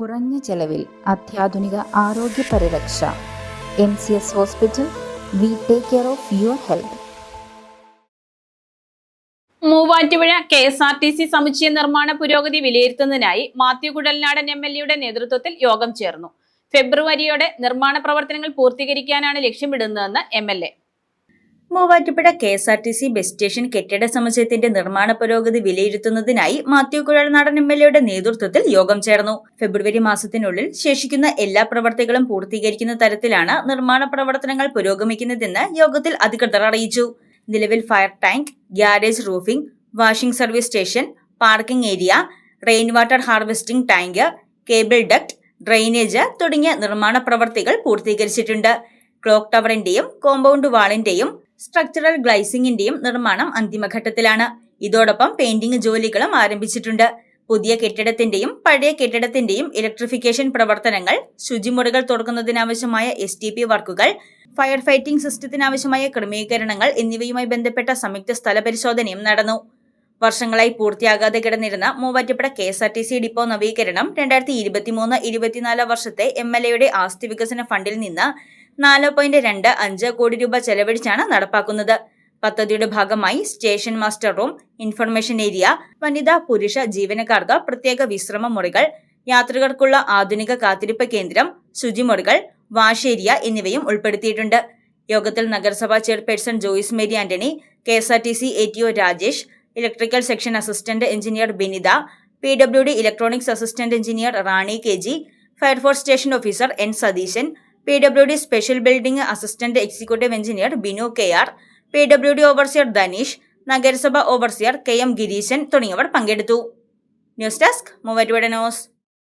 കുറഞ്ഞ ചെലവിൽ അത്യാധുനിക ആരോഗ്യ പരിരക്ഷ. M C S hospital we take care of your health. Muvattupuzha K S R T C സമുച്ചയ നിർമ്മാണ പുരോഗതി വിലയിരുത്തുന്നതിനായി മാത്യു കുടൽനാടൻ എം എൽ എയുടെ നേതൃത്വത്തിൽ യോഗം ചേർന്നു. ഫെബ്രുവരിയോടെ നിർമ്മാണ പ്രവർത്തനങ്ങൾ പൂർത്തീകരിക്കാനാണ് ലക്ഷ്യമിടുന്നതെന്ന് M L A. Muvattupuzha K S R T C bus station കെട്ടിട സമുച്ചയത്തിന്റെ നിർമ്മാണ പുരോഗതി വിലയിരുത്തുന്നതിനായി മാത്യു കുഴൽനാടൻ എം എൽ എയുടെ നേതൃത്വത്തിൽ യോഗം ചേർന്നു. ഫെബ്രുവരി മാസത്തിനുള്ളിൽ ശേഷിക്കുന്ന എല്ലാ പ്രവർത്തികളും പൂർത്തീകരിക്കുന്ന തരത്തിലാണ് നിർമ്മാണ പ്രവർത്തനങ്ങൾ പുരോഗമിക്കുന്നതെന്ന് യോഗത്തിൽ അധികൃതർ അറിയിച്ചു. നിലവിൽ fire tank garage roofing washing service station parking area rain water harvesting tank cable duct drainage തുടങ്ങിയ നിർമ്മാണ പ്രവർത്തികൾ പൂർത്തീകരിച്ചിട്ടുണ്ട്. ക്ലോക്ക് ടവറിന്റെയും കോമ്പൗണ്ട് വാളിന്റെയും സ്ട്രക്ചറൽ ഗ്ലൈസിംഗിന്റെയും നിർമ്മാണം അന്തിമഘട്ടത്തിലാണ്. ഇതോടൊപ്പം പെയിന്റിംഗ് ജോലികളും ആരംഭിച്ചിട്ടുണ്ട്. പുതിയ കെട്ടിടത്തിന്റെയും പഴയ കെട്ടിടത്തിന്റെയും ഇലക്ട്രിഫിക്കേഷൻ പ്രവർത്തനങ്ങൾ ശുചിമുറികൾ തുറക്കുന്നതിനാവശ്യമായ എസ് ടി പി വർക്കുകൾ ഫയർ ഫൈറ്റിംഗ് സിസ്റ്റത്തിനാവശ്യമായ ക്രമീകരണങ്ങൾ എന്നിവയുമായി ബന്ധപ്പെട്ട സംയുക്ത സ്ഥല പരിശോധനയും നടന്നു. വർഷങ്ങളായി പൂർത്തിയാകാതെ കിടന്നിരുന്ന Muvattupuzha K S R T C depot നവീകരണം രണ്ടായിരത്തി ഇരുപത്തിമൂന്ന് ഇരുപത്തിനാല് വർഷത്തെ എം എൽ എയുടെ ആസ്തി വികസന ഫണ്ടിൽ നിന്ന് നാല് പോയിന്റ് രണ്ട് അഞ്ച് കോടി രൂപ ചെലവഴിച്ചാണ് നടപ്പാക്കുന്നത്. പദ്ധതിയുടെ ഭാഗമായി station master room information area വനിതാ പുരുഷ ജീവനക്കാർക്ക് പ്രത്യേക വിശ്രമ മുറികൾ യാത്രികർക്കുള്ള ആധുനിക കാത്തിരിപ്പ് കേന്ദ്രം ശുചിമുറികൾ വാഷ് ഏരിയ എന്നിവയും ഉൾപ്പെടുത്തിയിട്ടുണ്ട്. യോഗത്തിൽ നഗരസഭാ chairperson Joyce Mary Antony K S R T C A T O Rajesh electrical section assistant engineer Binitha P W D electronics assistant engineer Rani K G fire force station officer N Satheesan P W D special building assistant executive engineer Binu K R P W D overseer Dhaneesh നഗരസഭ overseer K M Gireesan തുടങ്ങിയവർ പങ്കെടുത്തു. News desk Muvattupuzha news